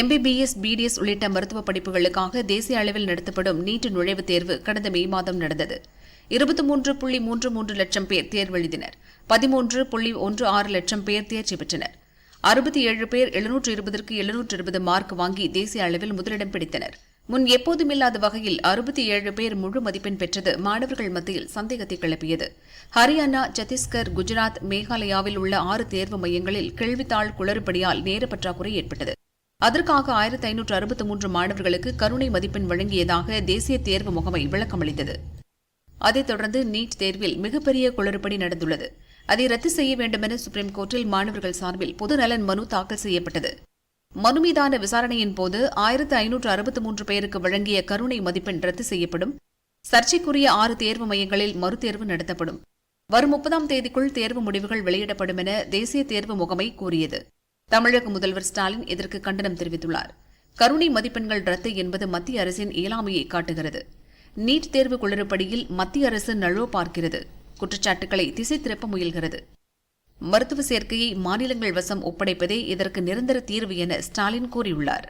MBBS BDS உள்ளிட்ட மருத்துவ படிப்புகளுக்காக தேசிய அளவில் நடத்தப்படும் நீட் நுழைவுத் தேர்வு கடந்த மே மாதம் நடந்தது இருபத்தி மூன்று புள்ளி மூன்று மூன்று லட்சம் பேர் தேர்வெழுதினர் பதிமூன்று புள்ளி ஒன்று ஆறு லட்சம் பேர் தேர்ச்சி பெற்றனர் அறுபத்தி ஏழு பேர் எழுநூற்று இருபதற்கு எழுநூற்று இருபது மார்க் வாங்கி தேசிய அளவில் முதலிடம் பிடித்தனர் முன் எப்போதுமில்லாத வகையில் அறுபத்தி ஏழு பேர் முழு மதிப்பெண் பெற்றது மாணவர்கள் மத்தியில் சந்தேகத்தை கிளப்பியது ஹரியானா சத்தீஸ்கர் குஜராத் மேகாலயாவில் உள்ள ஆறு தேர்வு மையங்களில் கேள்வித்தாள் குளறுபடியால் நேர பற்றாக்குறை ஏற்பட்டது அதற்காக ஆயிரத்தி ஐநூற்று அறுபத்தி மூன்று மாணவர்களுக்கு கருணை மதிப்பெண் வழங்கியதாக தேசிய தேர்வு முகமை விளக்கமளித்தது அதைத் தொடர்ந்து நீட் தேர்வில் மிகப்பெரிய குளறுபடி நடந்துள்ளது அதை ரத்து செய்ய வேண்டுமென சுப்ரீம் கோர்ட்டில் மாணவர்கள் சார்பில் பொதுநலன் மனு தாக்கல் செய்யப்பட்டது மனு மீதான விசாரணையின் போது ஆயிரத்து ஐநூற்று அறுபத்தி மூன்று பேருக்கு வழங்கிய கருணை மதிப்பெண் ரத்து செய்யப்படும் சர்ச்சைக்குரிய ஆறு தேர்வு மையங்களில் மறுதேர்வு நடத்தப்படும் வரும் முப்பதாம் தேதிக்குள் தேர்வு முடிவுகள் வெளியிடப்படும் என தேசிய தேர்வு முகமை கூறியது தமிழக முதல்வர் ஸ்டாலின் இதற்கு கண்டனம் தெரிவித்துள்ளார் கருணை மதிப்பெண்கள் ரத்து என்பது மத்திய அரசின் இயலாமையை காட்டுகிறது நீட் தேர்வு குளறுபடியில் மத்திய அரசு நழுவ பார்க்கிறது குற்றச்சாட்டுகளை திசை திருப்ப முயல்கிறது மருத்துவ சேர்க்கையை மாநிலங்கள் வசம் ஒப்படைப்பதே இதற்கு நிரந்தர தீர்வு என ஸ்டாலின் கூறியுள்ளார்